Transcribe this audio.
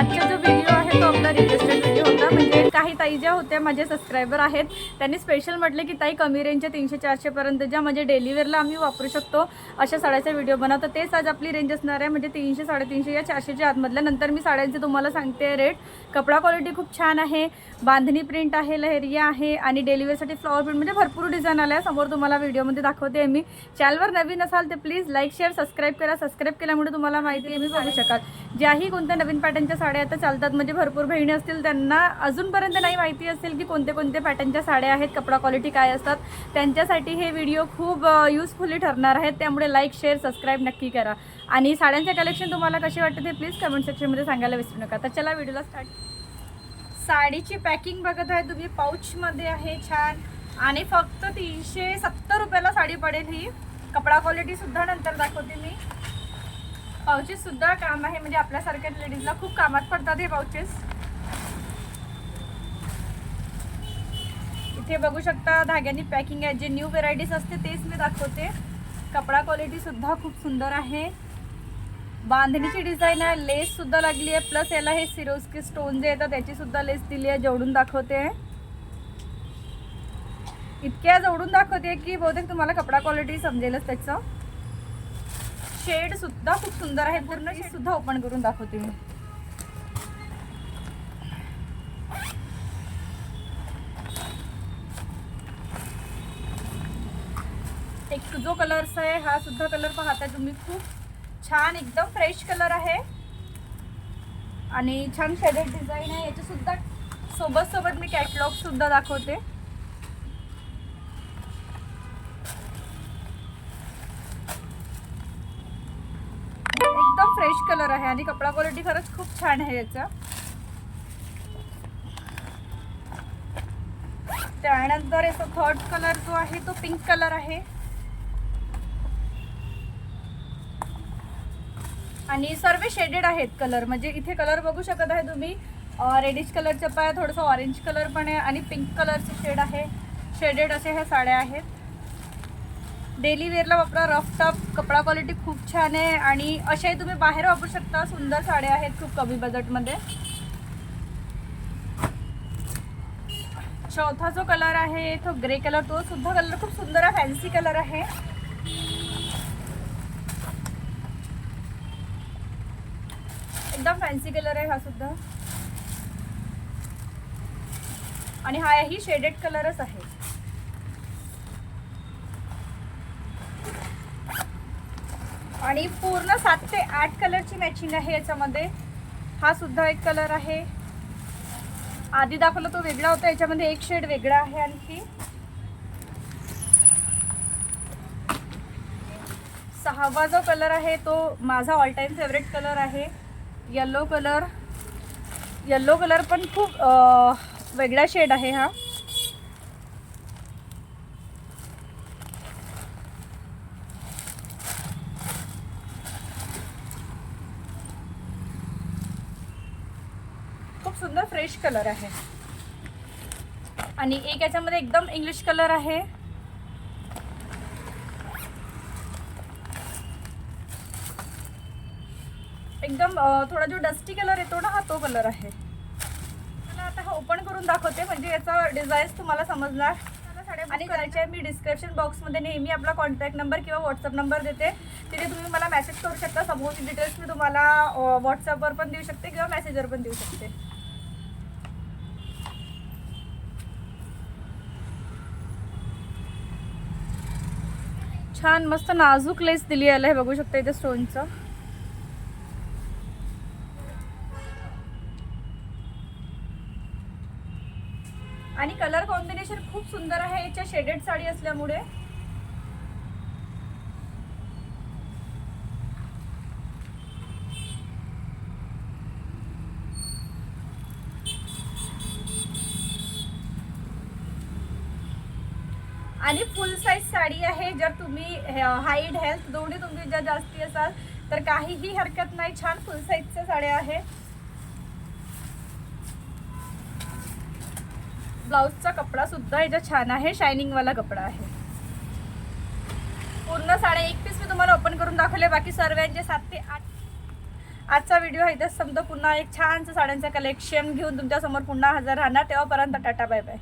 आजचा जो व्हिडिओ आहे तो आपला रिक्वेस्टेड काही ताई ज्या होत्या माझे सबस्क्रायबर आहेत त्यांनी स्पेशल म्हटले की ताई कमी रेंजच्या तीनशे चारशेपर्यंत ज्या म्हणजे डेलीवेअरला आम्ही वापरू शकतो अशा साड्याचा व्हिडिओ बनवतो. तेच आज आपली रेंज असणार आहे म्हणजे तीनशे साडेतीनशे या चारशेच्या आतमधल्या. नंतर मी साड्यांचे तुम्हाला सांगते रेट कपडा क्वालिटी खूप छान आहे बांधणी प्रिंट आहे लहेरिया आहे आणि डेली फ्लॉवर प्रिंट म्हणजे भरपूर डिझाईन आल्या. समोर तुम्हाला व्हिडिओमध्ये दाखवते मी. चॅनलवर नवीन असाल तर प्लीज लाईक शेअर सबस्क्राईब करा. सबस्क्राईब केल्यामुळे तुम्हाला माहिती आहे मी बघू शकाल. ज्याही कोणत्या नवीन पॅटर्नच्या साड्या आता चालतात म्हणजे भरपूर बहिणी असतील त्यांना अजूनपर्यंत नाही माहिती असेल की कोणते कोणते पॅटर्नच्या साड्या आहेत कपडा क्वालिटी काय असतात. त्यांच्यासाठी हे व्हिडिओ खूप युजफुली ठरणार आहेत. त्यामुळे लाईक शेअर सबस्क्राईब नक्की करा. आणि साड्यांचे कलेक्शन तुम्हाला कसे वाटते ते प्लीज कमेंट सेक्शनमध्ये सांगायला विसरू नका. तर चला व्हिडिओला स्टार्ट साडीची पॅकिंग बघत आहे तुम्ही. पाऊचमध्ये आहे छान. आणि फक्त तीनशे सत्तर रुपयाला साडी पडेल ही. कपडा क्वालिटीसुद्धा नंतर दाखवते मी. पाऊचेससुद्धा काम आहे. म्हणजे आपल्यासारख्या लेडीजला खूप कामात पडतात हे पाउचेस इथे बघू शकता धाग्यानी पॅकिंग आहे. जे न्यू व्हेरायटीज असते तेच मी दाखवते. कपडा क्वालिटी सुद्धा खूप सुंदर आहे. बांधणीची डिझाईन आहे. लेस सुद्धा लागली आहे. प्लस याला हे सिरोस्की स्टोन जे येतात त्याची सुद्धा लेस दिली आहे. जोडून दाखवते. इतक्या जोडून दाखवते की बहुतेक तुम्हाला कपडा क्वालिटी समजेलच त्याचं. शेड सुद्धा खूप सुंदर आहे. पूर्ण शेड सुद्धा ओपन करून दाखवते मी. एक जो कलर्स आहे हा सुद्धा कलर पाहताय तुम्ही. खूप छान एकदम फ्रेश कलर आहे. आणि छान शेडेड डिझाईन आहे. याच्यासुद्धा सोबत सोबत मी कॅटलॉग सुद्धा दाखवते. एकदम फ्रेश कलर आहे आणि कपडा क्वालिटी खरंच खूप छान आहे याचा. त्यानंतर याचा थर्ड कलर जो आहे तो पिंक कलर आहे. आणि सर्व शेडेड आहेत कलर म्हणजे इथे कलर बघू शकत आहे तुम्ही. रेडिश कलरचं पाय थोडंसं ऑरेंज कलर पण आहे आणि पिंक कलरचे शेड आहे. शेडेड असे ह्या साड्या आहेत. डेली वेअरला वापरा रफ टफ कपडा क्वालिटी खूप छान आहे आणि अशाही तुम्ही बाहेर वापरू शकता. सुंदर साड्या आहेत खूप कमी बजेटमध्ये चौथा जो कलर आहे तो ग्रे कलर तो सुद्धा कलर खूप सुंदर आहे फॅन्सी कलर आहे. एकदम फॅन्सी कलर आहे हा सुद्धा. आणि हा ही शेडेड कलरच आहे. आणि पूर्ण सात ते आठ कलरची मॅचिंग आहे याच्यामध्ये. हा सुद्धा एक कलर आहे. आधी दाखवला तो वेगळा होता याच्यामध्ये एक शेड वेगळा आहे आणखी. सहावा जो कलर आहे तो माझा ऑल टाईम फेवरेट कलर आहे. येल्लो कलर येल्लो कलर पण खूप वेगळा शेड आहे हा. खूप सुंदर फ्रेश कलर आहे. आणि एक याच्यामध्ये एकदम इंग्लिश कलर आहे. एकदम थोडा जो डस्टी कलर येतो ना हा तो कलर आहे. मला आता हा ओपन करून दाखवते. म्हणजे याचा डिझाईन तुम्हाला समजणार. आणि करायचे मी डिस्क्रिप्शन बॉक्समध्ये नेहमी आपला कॉन्टॅक्ट नंबर किंवा व्हॉट्सअप नंबर देते. तिथे तुम्ही मला मेसेज करू शकता. समोरची डिटेल्स मी तुम्हाला व्हॉट्सअपवर पण देऊ शकते किंवा मेसेजवर पण देऊ शकते. छान मस्त नाजूक लेस दिली आहे हे बघू शकता इथे स्टोनचं आणि कलर कॉम्बिनेशन खूप सुंदर आहे. याच्या शेडेड साडी असल्यामुळे. आणि फुल साईज साडी आहे. जर तुम्ही हाईट हेल्थ दोन्ही तुम्ही जर जास्ती असाल तर काहीही हरकत नाही. छान फुल साईजच्या साड्या आहे ब्लाऊजचा कपडा सुद्धा याचा छान आहे. शायनिंगवाला कपडा आहे. पूर्ण साड्या एक पीस मी तुम्हाला ओपन करून दाखवले. बाकी सर्वांचे सात ते आठ आजचा व्हिडिओ आहे इथं समजा पुन्हा एक छानचं साड्यांचं कलेक्शन घेऊन तुमच्यासमोर पुन्हा हजर राहणार. तेव्हापर्यंत टाटा बाय बाय